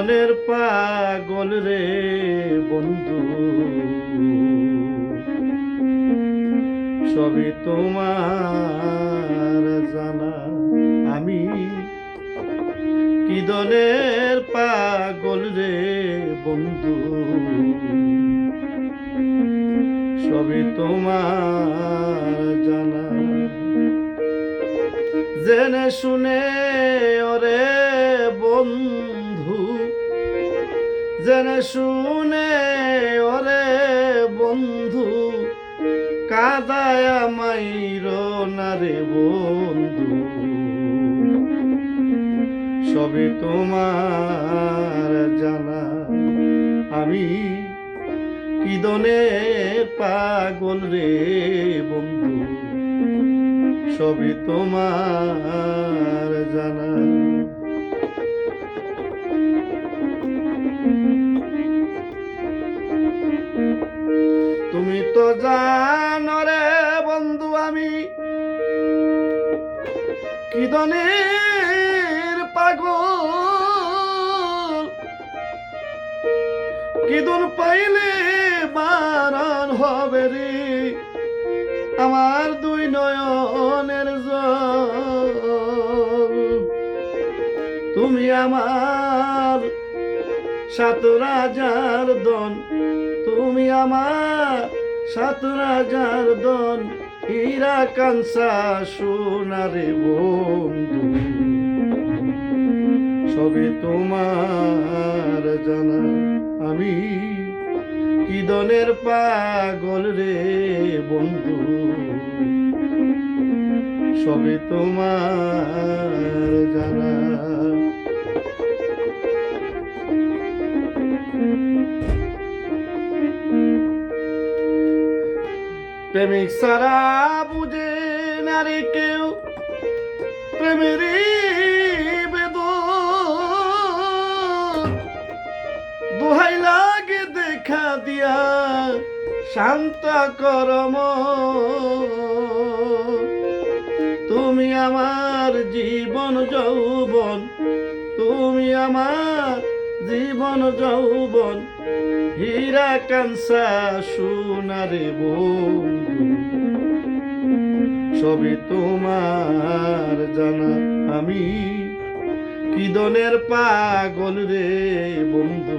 দনের পাগল রে বন্ধু। সবই তোমার জানা। আমি কি দনের পাগল রে বন্ধু? সবই তোমার জানা। জেনে শুনে জেনে শুনে, ওরে বন্ধু, কাদায় মাইর না রে বন্ধু। সবই তোমার জানা আমি কি দনের পাগল রে বন্ধু? সবই তোমার জানা তুমি তো জানো রে বন্ধু আমি। কি দনের পাগল। কিদন পাইলে বারণ হবে রে। আমার দুই নয়নের তুমি আমার সাত রাজার দন তুমি আমার সাত রাজার দন হীরা কাঞ্চা সোনারে বন্ধু। সবে তোমার জানা আমি, কি দনের পাগল রে বন্ধু? সবে তোমার জানা প্রেমিক সারা বুঝে নারে কেউ। প্রেমের দোহাই লাগে দেখা দিয়া, শান্ত করম। তুমি আমার জীবন যৌবন, তুমি আমার জীবন যৌবন, হীরা কাঞ্চা সোনারে বন্ধু সবই তোমার জানা আমি, কিদনের পাগল রে বন্ধু?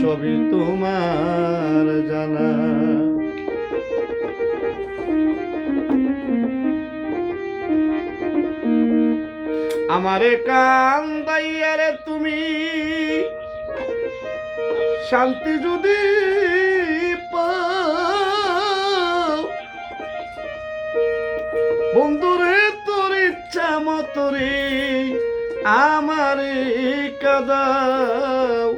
সবই তোমার জানা আমারে কান্দাইয়ারে তুমি। শান্তি যদি বন্ধুরে তোর ইচ্ছা মতো রে আমারে কাদাও।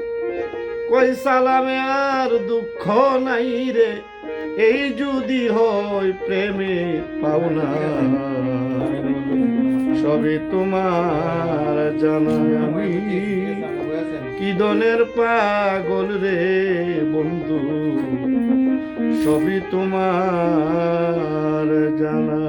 কই সালামে আর দুঃখ নাই রে, এই যদি হয় প্রেমে পাওনা। সবে তোমার জানা আমি। কি দলের পাগল রে বন্ধু? সবই তোমার জানা।